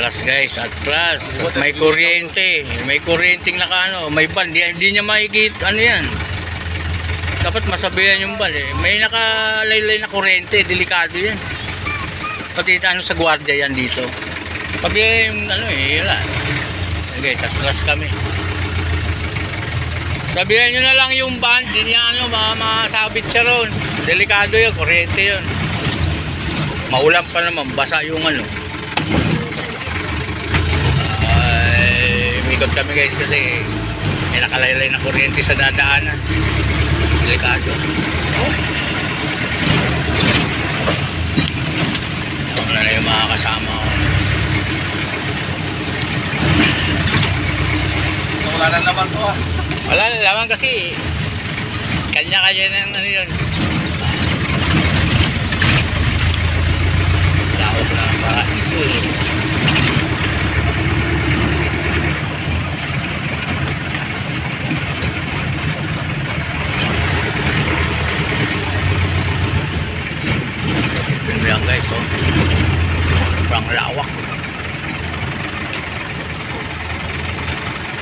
Atras guys, atras. May kuryente. May kuryenteng naka ano, may ban. Di, di niya makikita. Ano yan? Dapat masabihan yung ban eh. May nakalaylay na kuryente. Delikado yan. Pati ano sa gwardiya yan dito. Pag yung ano eh, wala. Guys, atras kami. Sabihan nyo na lang yung ban. Di niya ano, masabit siya ron. Delikado yun, kuryente yun. Maulan pa naman, basa yung ano. Ay, umikot kami guys kasi may nakalaylay na kuryente sa dadaanan. Delikado. Na na yung mga kasama ko. Wala na naman to ah. Wala na laman kasi kanya-kanya na ano yun. Lawak na baka ito eh. Guys oh. Sobrang lawak.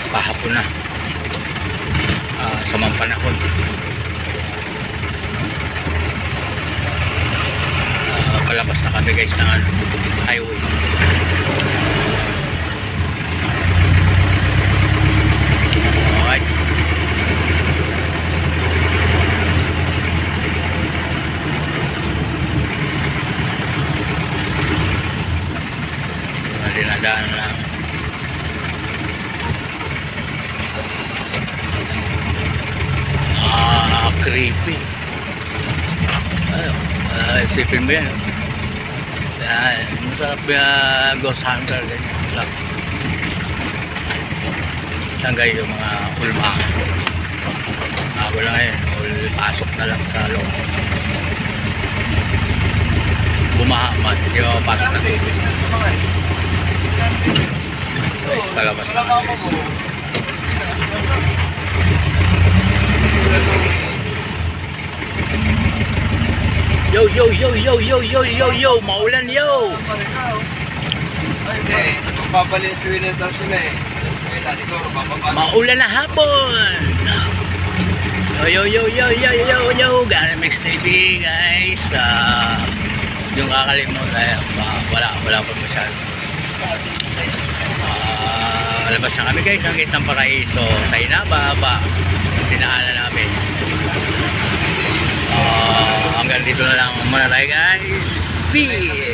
Kahapon na ah, sa mga panahon. Ah, kami guys ng ano, highway. Mga dinadaan na Ah, creepy. Ay, ah, isipin mo. Yan, masarap yung ghost hunter. Ganyan. Lang. Tanggay yung mga ulmahan. Ah, wala ngayon. Ul, pasok na lang sa loob. Bumaha man. Hindi mo pasok na dito. Guys, palabas na guys. Yo, yo, yo, yo, yo, yo, yo, yo, maulan yo. Babalik sa Winner daw sila eh. Maulan na hapon. Yo, yo, yo, yo, yo, yo, yo, Garamix TV, guys. Ah, yung kakalimutan, uh, wala, wala pa masyado. Ah, labas na kami guys, ang kitang paraiso sa Inababa. Tinaanan namin. Dito na lang muna tayo guys. Peace!